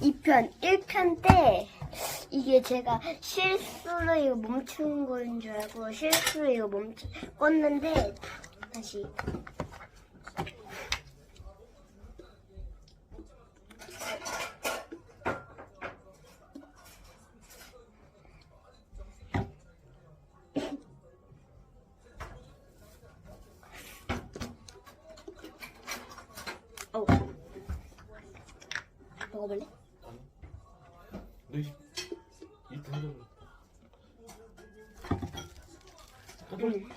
2편, 1편 때 이게 제가 실수로 이거 멈추는 거인 줄 알고 실수로 이거 멈추 껐는데 다시 어 먹어볼래? 네. 이트 하려고. 까불.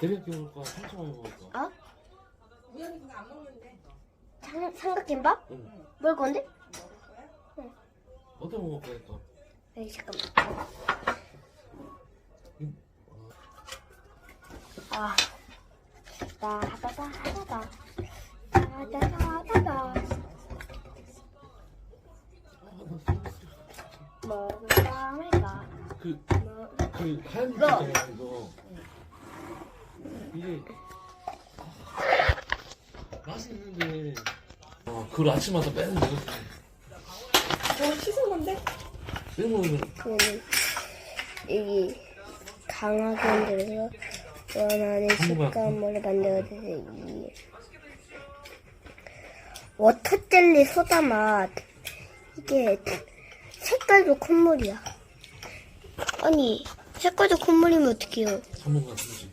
대리야끼 먹을까? 상처만 먹을까? 어? 삼, 삼각김밥? 응. 먹을 건데? 어떤 거 먹을까 했까? 에이 잠깐만 아 따다다 하다다 따다다 하다다 그, 먹그 하얀 거 이거. 이게. 맛있는데. 아, 그걸 아침마다 맨날 먹었어. 뭐 씻은 건데? 맨날 먹으면 여기 강하게 흔들어서 원하는 식감을 만들어주세요 이 워터젤리 소다 맛 이게 색깔도 콧물이야 아니 색깔도 콧물이면 어떡해요 전문가 쓰지.